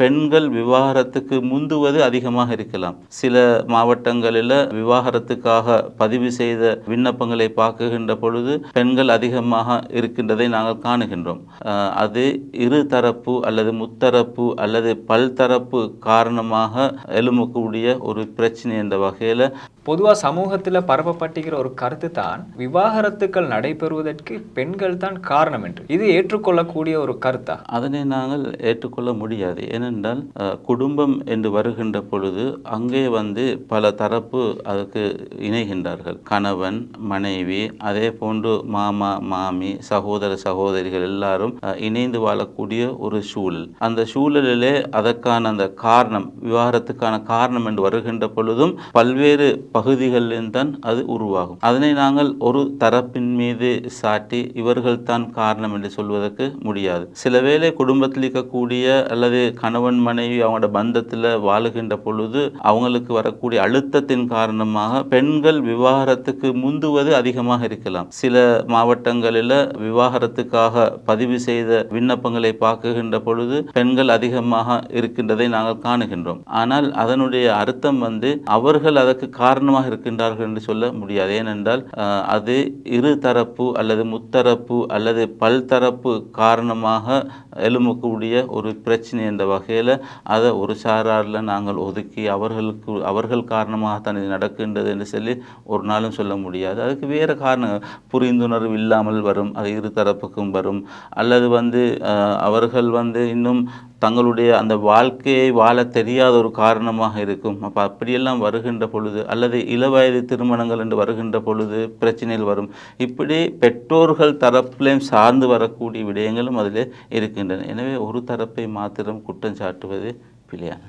பெண்கள் விவாகரத்துக்கு முந்துவது அதிகமாக இருக்கலாம். சில மாவட்டங்களில் விவாகரத்துக்காக பதிவு செய்த விண்ணப்பங்களை பார்க்குகின்ற பொழுது பெண்கள் அதிகமாக இருக்கின்றதை நாங்கள் காணுகின்றோம். அது இரு தரப்பு அல்லது முத்தரப்பு அல்லது பல்தரப்பு காரணமாக எழுமக்கூடிய ஒரு பிரச்சனை என்ற வகையில் பொதுவாக சமூகத்தில் பரப்பப்பட்டுகிற ஒரு கருத்து தான் விவாகரத்துக்கள் நடைபெறுவதற்கு பெண்கள் தான் காரணம் என்று. இது ஏற்றுக்கொள்ளக்கூடிய ஒரு கருத்தா? அதனை நாங்கள் ஏற்றுக்கொள்ள முடியாது. ஏனென்றால் குடும்பம் என்று வருகின்ற பொழுது அங்கே வந்து பல தரப்பு அதுக்கு இணைகின்றார்கள். கணவன் மனைவி அதே போன்று மாமா மாமி சகோதர சகோதரிகள் எல்லாரும் இணைந்து வாழக்கூடிய ஒரு சூழல். அந்த சூழலிலே அதற்கான அந்த காரணம் விவாகரத்துக்கான காரணம் என்று வருகின்ற பொழுதும் பல்வேறு பகுதிகளில்தான் அது உருவாகும். அதனை நாங்கள் ஒரு தரப்பின் மீது சாட்டி இவர்கள் தான் காரணம் என்று சொல்வதற்கு முடியாது. சில வேளை குடும்பத்தில் இருக்கக்கூடிய அல்லது கணவன் மனைவி அவங்களோட பந்தத்தில் வாழுகின்ற பொழுது அவங்களுக்கு வரக்கூடிய அழுத்தத்தின் காரணமாக பெண்கள் விவாகரத்துக்கு முந்துவது அதிகமாக இருக்கலாம். சில மாவட்டங்களில் விவாகரத்துக்காக பதிவு செய்த விண்ணப்பங்களை பார்க்குகின்ற பொழுது பெண்கள் அதிகமாக இருக்கின்றதை நாங்கள் காணுகின்றோம். ஆனால் அதனுடைய அர்த்தம் வந்து அவர்கள் அதற்கு காரணமாக இருக்கின்றார்கள் என்று சொல்ல முடியாது. ஏனென்றால் அது இரு தரப்பு அல்லது முத்தரப்பு அல்லது பல்தரப்பு காரணமாக எழுமக்கூடிய ஒரு பிரச்சனை என்ற வகையில் அதை ஒரு சாராரில் நாங்கள் ஒதுக்கி அவர்களுக்கு அவர்கள் காரணமாக தான் இது நடக்கின்றது என்று சொல்லி ஒரு நாளும் சொல்ல முடியாது. அதுக்கு வேறு காரணம் புரிந்துணர்வு இல்லாமல் வரும் அது இரு தரப்புக்கும் வரும். அல்லது வந்து அவர்கள் வந்து இன்னும் தங்களுடைய அந்த வாழ்க்கையை வாழ தெரியாத ஒரு காரணமாக இருக்கும். அப்போ அப்படியெல்லாம் வருகின்ற பொழுது அல்லது இளவயது திருமணங்கள் என்று வருகின்ற பொழுது பிரச்சனைகள் வரும். இப்படி பெற்றோர்கள் தரப்பிலையும் சார்ந்து வரக்கூடிய விடயங்களும் அதில் இருக்கின்றன. எனவே ஒரு தரப்பை மாத்திரம் குற்றம் சாட்டுவது பிழையான